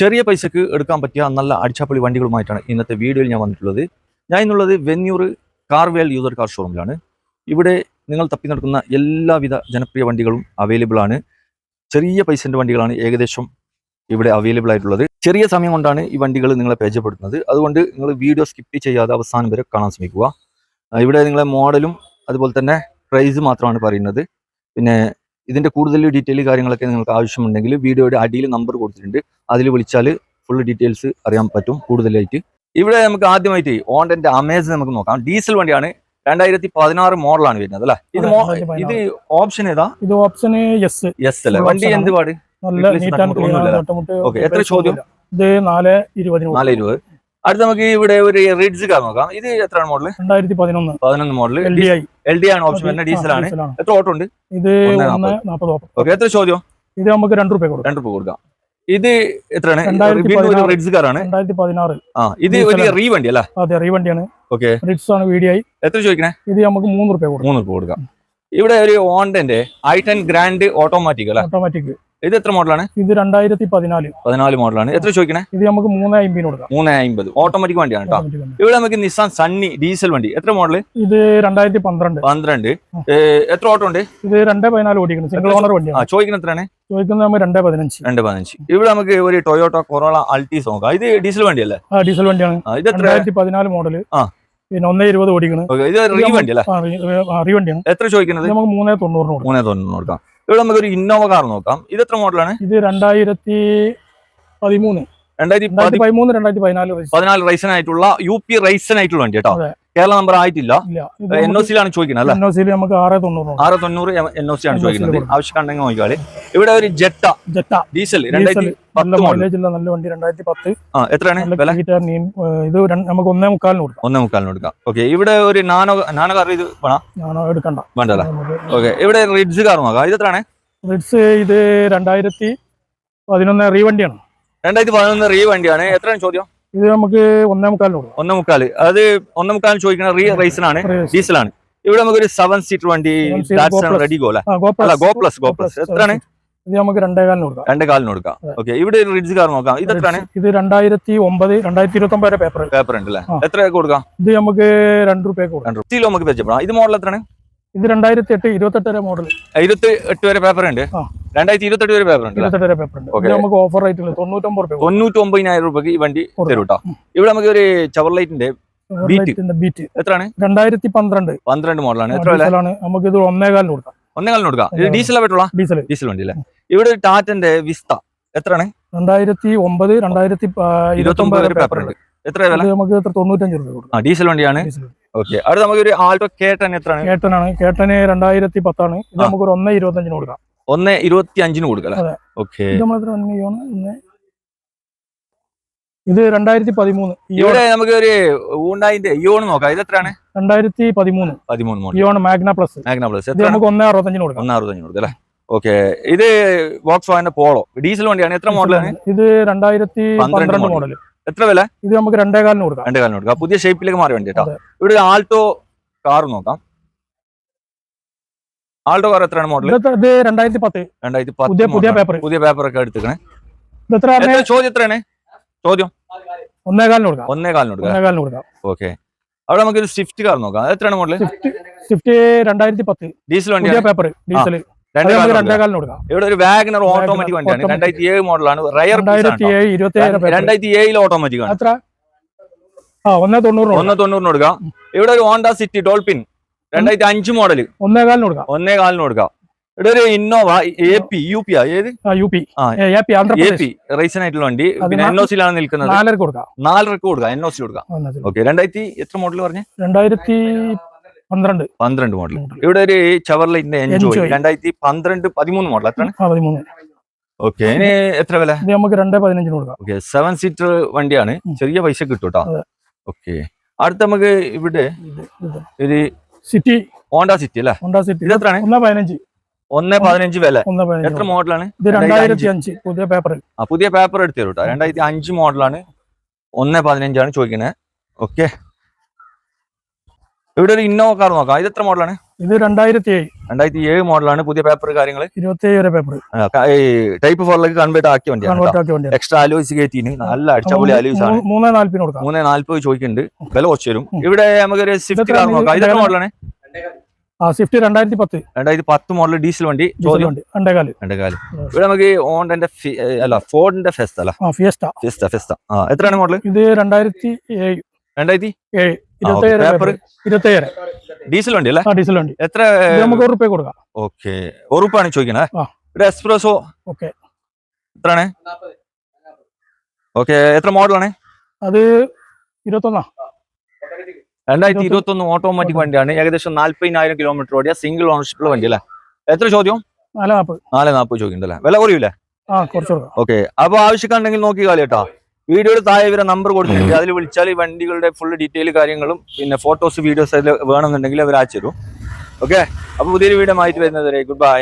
ചെറിയ പൈസക്ക് എടുക്കാൻ പറ്റിയ നല്ല അടിച്ചാപ്പൊളി വണ്ടികളുമായിട്ടാണ് ഇന്നത്തെ വീഡിയോയിൽ ഞാൻ വന്നിട്ടുള്ളത്. ഞാൻ ഇന്നുള്ളത് വെന്യൂർ കാർവേൽ യൂസർ കാർ ഷോറൂമിലാണ്. ഇവിടെ നിങ്ങൾ തപ്പി നടക്കുന്ന എല്ലാവിധ ജനപ്രിയ വണ്ടികളും അവൈലബിൾ ആണ്. ചെറിയ പൈസന്റെ വണ്ടികളാണ് ഏകദേശം ഇവിടെ അവൈലബിൾ ആയിട്ടുള്ളത്. ചെറിയ സമയം കൊണ്ടാണ് ഈ വണ്ടികൾ നിങ്ങളെ പരിചയപ്പെടുത്തുന്നത്. അതുകൊണ്ട് നിങ്ങൾ വീഡിയോ സ്കിപ്പ് ചെയ്യാതെ അവസാനം വരെ കാണാൻ ശ്രമിക്കുക. ഇവിടെ നിങ്ങളെ മോഡലും അതുപോലെ തന്നെ പ്രൈസ് മാത്രമാണ് പറയുന്നത്. പിന്നെ ഇതിന്റെ കൂടുതൽ ഡീറ്റെയിൽ കാര്യങ്ങളൊക്കെ നിങ്ങൾക്ക് ആവശ്യമുണ്ടെങ്കിൽ വീഡിയോയുടെ അടിയിൽ നമ്പർ കൊടുത്തിട്ടുണ്ട്. അതിൽ വിളിച്ചാൽ ഫുൾ ഡീറ്റെയിൽസ് അറിയാൻ പറ്റും കൂടുതലായിട്ട്. ഇവിടെ നമുക്ക് ആദ്യമായിട്ട് ഓണ്ടന്റെ അമേസ് നമുക്ക് നോക്കാം. ഡീസൽ വണ്ടിയാണ്. രണ്ടായിരത്തി പതിനാറ് മോഡലാണ് വരുന്നത് അല്ലേ? ഇത് ഇത് ഓപ്ഷൻ ഏതാ? ഇത് ഓപ്ഷൻ എസ് അല്ലേ? വണ്ടി എന്ത് പാട്? ഓക്കെ എത്ര ചോദ്യം? ഇത് നാല് ഇരുപത് നാല് ഇരുപത്. അടുത്ത നമുക്ക് ഇവിടെ ഒരു റിഡ്സ് കാർ നോക്കാം. ഇത് എത്രയാണ് മോഡൽ രണ്ടായിരത്തി പതിനൊന്ന് പതിനൊന്ന് മോഡൽ എൽ ഡി ആണ് ഓപ്ഷൻ വരുന്നത്. ഡീസൽ ആണ്. എത്ര ഓട്ടോ ഉണ്ട്? ഇത് ഓക്കെ എത്ര ചോദ്യം? ഇത് നമുക്ക് രണ്ട് രൂപ കൊടുക്കാം. രണ്ട് രൂപ കൊടുക്കാം. ഇത് എത്രയാണ്. റിഡ്സ് കാർ ആണ്. ആ ഇത് വലിയ ഒരു. റീ വണ്ടി അല്ലേ? അതെ റീ വണ്ടിയാണ് ഓക്കെ റിഡ്സ് ആണ് വി ഡി ഐ എത്ര ചോദിക്കണേ? ഇത് നമുക്ക് മൂന്ന് രൂപ കൊടുക്കാം. മൂന്ന് രൂപ കൊടുക്കാം. ഇവിടെ ഒരു ഓണ്ടന്റെ ഐ ടെൻ ഗ്രാൻഡ് ഓട്ടോമാറ്റിക് അല്ലേ? ഓട്ടോമാറ്റിക് ഇത് എത്ര മോഡലാണ്? ഇത് രണ്ടായിരത്തി പതിനാല് പതിനാല് മോഡലാണ്. എത്ര ചോദിക്കണേ? ഇത് നമുക്ക് മൂന്ന് അമ്പതിന് കൊടുക്കാം. മൂന്ന് അമ്പത് ഓട്ടോമാറ്റിക് വണ്ടിയാണ് കേട്ടോ. ഇവിടെ നമുക്ക് നിസാൻ സണ്ണി ഡീസൽ വണ്ടി. എത്ര മോഡൽ ഇത് രണ്ടായിരത്തി പന്ത്രണ്ട്. പന്ത്രണ്ട് എത്ര ഓട്ടോ ഉണ്ട്? ഇത് രണ്ട് പതിനാല് ഓടിക്കണം സിംഗിൾ ഓണർ ആ വണ്ടിയാണ് ചോദിക്കുന്നത് എത്രയാണ്? ചോദിക്കുന്നത് നമ്മൾ രണ്ട് പതിനഞ്ച് രണ്ട് പതിനഞ്ച്. ഇവിടെ നമുക്ക് ഒരു ടൊയോട്ടോ കൊറോള അൾട്ടീസ് നോക്കാം. ഇത് ഡീസൽ വണ്ടിയല്ലേ? ഡീസൽ വണ്ടിയാണ്. ഇത് രണ്ടായിരത്തി പതിനാല് മോഡൽ ആ. പിന്നെ ഒന്നേ ഇരുപത് ഓടിക്കണം ഇത് റീ വണ്ടി അല്ലേ റീ വണ്ടിയാണ്. എത്ര ചോദിക്കുന്നത് നമുക്ക് മൂന്നേ തൊണ്ണൂറിന് കൊടുക്കാം. മൂന്നേ തൊണ്ണൂറ് നോക്കാം ഇവിടെ നമുക്ക് ഒരു ഇന്നോവ കാർ നോക്കാം. ഇത് എത്ര മോഡലാണ് ഇത് രണ്ടായിരത്തി പതിമൂന്ന്. രണ്ടായിരത്തി പതിമൂന്ന് രണ്ടായിരത്തി പതിനാല് പതിനാല് റൈസൻ ആയിട്ടുള്ള യു പി റൈസൻ ആയിട്ടുള്ള വണ്ടി കേട്ടോ. കേരള നമ്പർ ആയിട്ടില്ല. എൻ ഒ സിയിലാണ് ചോദിക്കുന്നത് അല്ലേ? എൻ ഒ സിയിൽ നമുക്ക് ആറ് തൊണ്ണൂറ് ആറ് തൊണ്ണൂറ് എൻ ഒ സി ആണ് ചോദിക്കുന്നത്. ആവശ്യമുണ്ടെങ്കിൽ നോക്കിയാളി ഇവിടെ ഒരു ജെട്ട. ജെട്ട. ഡീസൽ നല്ല വണ്ടി രണ്ടായിരത്തി പത്ത്. ആ എത്രയാണ് ഇത് നമുക്ക് ഒന്നേ മുക്കാലിന് കൊടുക്കാം. ഒന്നേ മുക്കാലിന് കൊടുക്കാം. ഓക്കെ ഇവിടെ ഒരു നാനോ നാനോ കാർ ഇത് വേണം? നാനോ എടുക്കണ്ട. വേണ്ടല്ലേ? നമുക്ക് ഓക്കെ ഇവിടെ റിഡ്സ് കാർ നോക്കാം ഇത് എത്രയാണ്? റിഡ്സ് ഇത് രണ്ടായിരത്തി പതിനൊന്ന് റീ വണ്ടിയാണ്. രണ്ടായിരത്തി പതിനൊന്ന് റീ വണ്ടിയാണ്. എത്രയാണ് ചോദ്യം? ഇത് നമുക്ക് ഒന്നേ മുക്കാലിന് കൊടുക്കാം ഒന്നേ മുക്കാൽ അത്. ഒന്നേ മുക്കാലിന് ചോദിക്കുന്ന റീ റൈസനാണ് ഡീസലാണ്. ഇവിടെ നമുക്ക് ഒരു സെവൻ സീറ്റർ വണ്ടി. റെഡി ഗോ അല്ലേ ആ, Go അല്ല Plus. Go plus go plus എത്രയാണ് ഇത് നമുക്ക് രണ്ടേ കാലിന് കൊടുക്കാം. രണ്ടേ കാലിന് കൊടുക്കാം. ഓക്കെ ഇവിടെ ഒരു റിഡ്സ് കാർ നോക്കാം. ഇത് എത്രയാണ്? ഇത് രണ്ടായിരത്തി ഒമ്പത് രണ്ടായിരത്തി ഇരുപത്തി ഒമ്പത് പേപ്പർ പേപ്പർ ഉണ്ട് അല്ലേ. എത്ര കൊടുക്കാം? ഇത് നമുക്ക് രണ്ട് റുപ്യക്ക് കൊടുക്കാം. നമുക്ക് പരിചയപ്പെടാം. ഇത് മോഡൽ എത്രയാണ്? ഇത് രണ്ടായിരത്തി എട്ട് ഇരുപത്തെട്ട് വരെ മോഡൽ ഇരുപത്തി എട്ട് വരെ പേപ്പർ ഉണ്ട്. രണ്ടായിരത്തി ഇരുപത്തെട്ട് വരെ പേപ്പർ ഉണ്ട്? ഇരുപത്തെട്ട് വരെ പേപ്പർ ഉണ്ട്. നമുക്ക് ഓഫർ റേറ്റിൽ തൊണ്ണൂറ്റൊമ്പത് രൂപ. തൊണ്ണൂറ്റി ഒമ്പതിനായിരം രൂപയ്ക്ക് ഈ വണ്ടി. തരും കേട്ടോ ഇവിടെ നമുക്ക് ഒരു ചവർ ലൈറ്റിന്റെ ബീറ്റ് എത്രയാണ്? രണ്ടായിരത്തി പന്ത്രണ്ട് പന്ത്രണ്ട് മോഡലാണ് എത്ര നമുക്ക് ഇത് ഒന്നേകാലിന് കൊടുക്കാം. കൊടുക്കാം. ഇത് ഡീസൽ ഡീസൽ ഡീസൽ വണ്ടി അല്ലേ? ഇവിടെ ടാറ്റന്റെ വിസ്ത എത്രയാണ്? രണ്ടായിരത്തി ഒമ്പത് രണ്ടായിരത്തി ഇരുപത്തി ഒമ്പത് പേപ്പർ ഉണ്ട്. എത്ര നമുക്ക് തൊണ്ണൂറ്റഞ്ച് രൂപ കൊടുക്കാം. ഡീസൽ വണ്ടിയാണ്. ഓക്കെ. അവിടെ നമുക്ക് ഒരു ആൾട്ടോ കേട്ടൻ എത്രയാണ്? കേട്ടനാണ്. കേട്ടന് രണ്ടായിരത്തി പത്താണ് ഇത് നമുക്ക് ഒരു ഒന്നേ ഇരുപത്തഞ്ചിന് കൊടുക്കാം. ഒന്ന് ഇരുപത്തി അഞ്ചിന് കൊടുക്കാം അതെ. ഓക്കെ. ഇത് രണ്ടായിരത്തി പതിമൂന്ന് ഇവിടെ നമുക്ക് ഒരു ഊണ്ടായിന്റെ ഇയോൺ നോക്കാം. ഇത് എത്രയാണ്? രണ്ടായിരത്തി പതിമൂന്ന് പതിമൂന്ന് Eon magna plus. Magna plus. നമുക്ക് ഒന്നേ അറുപത്തഞ്ചിന് കൊടുക്കാം. ഒന്ന് അറുപത്തഞ്ച് കൊടുക്കും അല്ലേ? ഓക്കെ. ഇത് ബോക്സ് വാങ്ങിന്റെ പോളോ. ഡീസൽ വണ്ടിയാണ്. എത്ര മോഡലാണ്? ഇത് രണ്ടായിരത്തി പന്ത്രണ്ട് മോഡൽ മോഡൽ. എത്ര വില? ഇത് നമുക്ക് രണ്ടേ കാലിന് കൊടുക്കാം. രണ്ടേ കാലം കൊടുക്കാം പുതിയ ഷേപ്പിലേക്ക് മാറി വേണ്ടിട്ടോ കേട്ടോ. ഇവിടെ ഒരു ആൾട്ടോ കാർ നോക്കാം. ആൾട്ടോ കാർ എത്രയാണ് മോഡൽ ഇത് രണ്ടായിരത്തി പത്ത് രണ്ടായിരത്തി പുതിയ പത്ത് പുതിയ പേപ്പർ പുതിയ പേപ്പർ ഒക്കെ എടുത്തിക്കണേ. ചോദ്യം എത്രയാണ്? ചോദ്യം? ഒന്നേ കാലിന് കൊടുക്കാം. ഒന്നേ കാലിന് കൊടുക്കാം. ഒന്നേ കാലിന് കൊടുക്കാം. ഓക്കെ. അവിടെ നമുക്ക് സ്വിഫ്റ്റ് കാർ നോക്കാം. എത്രയാണ് മോഡൽ സ്വിഫ്റ്റ് സ്വിഫ്റ്റ് രണ്ടായിരത്തി പത്ത് ഡീസൽ വണ്ടി പേപ്പർ ഡീസൽ ഇവിടെ ഒരു വാഗനർ ഓട്ടോമാറ്റിക് വണ്ടിയാണ്. രണ്ടായിരത്തി ഏഴ് മോഡലാണ്. റയർ രണ്ടായിരത്തി ഏഴിൽ ഓട്ടോമാറ്റിക് ആണ്. ഒന്നേ തൊണ്ണൂറിന് കൊടുക്കാം. ഇവിടെ ഒരു ഹോണ്ട സിറ്റി ഡോൾപിൻ രണ്ടായിരത്തി അഞ്ച് മോഡൽ ഒന്നേ കാലിന് കൊടുക്കാം. ഒന്നേ കാലിന് കൊടുക്കാം. ഇവിടെ ഒരു Innova A P U P ഏത്? യു പി എ പി റൈസൻ ആയിട്ടുള്ള വണ്ടി. പിന്നെ നാ- എൻ ഒ സിയിലാണ് നിൽക്കുന്നത്. നാലരക്ക് കൊടുക്കാം. നാലരക്ക് കൊടുക്കാം എൻ ഒ സി കൊടുക്കാം. ഓക്കെ രണ്ടായിരത്തി എത്ര മോഡൽ പറഞ്ഞു? രണ്ടായിരത്തി പന്ത്രണ്ട്. പന്ത്രണ്ട് മോഡൽ ഇവിടെ ഒരു ചവർലൈറ്റിന്റെ എൻജോയ്. രണ്ടായിരത്തി പന്ത്രണ്ട് പതിമൂന്ന് മോഡൽ എത്രയാണ് പതിമൂന്ന്. ഓക്കെ ഇനി എത്ര വില? നമുക്ക് രണ്ടേ പതിനഞ്ചിന് കൊടുക്കാം. ഓക്കെ സെവൻ സീറ്റർ വണ്ടിയാണ്. ചെറിയ പൈസ കിട്ടും. ഓക്കെ അടുത്ത നമുക്ക് ഇവിടെ ഒരു സിറ്റി ഹോണ്ട സിറ്റി അല്ലേ? ഹോണ്ട സിറ്റി ഇത് എത്രയാണ്? ഒന്നേ പതിനഞ്ച്. ഒന്ന് പതിനഞ്ച് വില. എത്ര മോഡലാണ് ഇത് രണ്ടായിരത്തി അഞ്ച്. പുതിയ പേപ്പർ ആ പുതിയ പേപ്പർ എടുത്തു തരും കേട്ടോ രണ്ടായിരത്തി അഞ്ച് മോഡലാണ് ഒന്ന് പതിനഞ്ചാണ് ചോദിക്കുന്നത് ഓക്കെ ഇവിടെ ഒരു ഇന്നോവ കാർ നോക്കാം. ഇത് എത്ര മോഡലാണ് ഇത് രണ്ടായിരത്തി ഏഴ് രണ്ടായിരത്തി ഏഴ് മോഡലാണ് പുതിയ പേപ്പർ കാര്യങ്ങൾ ഇരുപത്തി ഏഴ് വരെ പേപ്പർ ടൈപ്പ് ഫോറിലേക്ക് കൺവേർട്ട് ആക്കിയ വണ്ടിയാണ് വണ്ടിയാണ്. എക്സ്ട്രാ ആലോചിച്ച് കയറ്റിന് നല്ല അടിച്ചപൊളി മൂ- മൂന്നേ നാല്പതിന് കൊടുക്കാം. മൂന്നേ നാല്പത് ചോദിക്കുന്നുണ്ട്. വില കുറച്ച് തരും ഉം. ഇവിടെ നമുക്കൊരു സ്വിഫ്റ്റ് ഇതെത്ര കാർ നോക്കാം. ഇതൊക്കെ ഇത് മോഡലാണ് ആ സ്വിഫ്റ്റ് രണ്ടായിരത്തി പത്ത് രണ്ടായിരത്തി പത്ത് മോഡൽ ഡീസൽ വണ്ടി വണ്ടി. രണ്ടേകാൽ. ഇവിടെ നമുക്ക് ഓണ്ടന്റെ അല്ല ഫോർഡിന്റെ ഫെസ്റ്റ് അല്ല. ഫിയസ്റ്റ ഫെസ്റ്റ ഫെസ്റ്റ ആ എത്രയാണ് മോഡൽ ഇത് രണ്ടായിരത്തി ഏഴ് രണ്ടായിരത്തി? ഏഴ്. ഡീസൽ വണ്ടി അല്ലേ? ഡീസൽ വണ്ടി. എത്ര നമുക്ക് ഒരു റുപ്യ കൊടുക്കാം. ഓക്കെ. ഉറപ്പാണ് ചോദിക്കണേ. ഒരു ഇവിടെ എക്സ്പ്രസോ ഓക്കെ. എത്രയാണ്? ഓക്കെ എത്ര മോഡലാണ്? അത് ഇരുപത്തൊന്നാ. രണ്ടായിരത്തി ഇരുപത്തി ഒന്ന് ഓട്ടോമാറ്റിക് വണ്ടിയാണ്. ഏകദേശം നാല്പതിനായിരം കിലോമീറ്റർ ഓടിയ സിംഗിൾ ഓണർഷിപ്പ് വണ്ടി അല്ലേ എത്ര ചോദ്യം? നാല് നാല് നാൽപ്പത് ചോദിക്കണ്ടല്ലേ വില കുറയൂലേ? ആ കുറച്ച് ഓക്കെ. അപ്പൊ ആവശ്യക്കാരുണ്ടെങ്കിൽ നോക്കി കാലി കേട്ടോ. വീഡിയോയിൽ താഴെ ഇവരെ നമ്പർ കൊടുത്തിട്ടുണ്ട് അതിൽ വിളിച്ചാൽ ഈ വണ്ടികളുടെ ഫുൾ ഡീറ്റെയിൽ കാര്യങ്ങളും പിന്നെ ഫോട്ടോസ് വീഡിയോസ് അതിൽ വേണമെന്നുണ്ടെങ്കിൽ അവർ അയച്ചു തരും ഓക്കെ അപ്പൊ പുതിയൊരു വീഡിയോ മാറ്റി വരുന്നത് ഗുഡ് ബൈ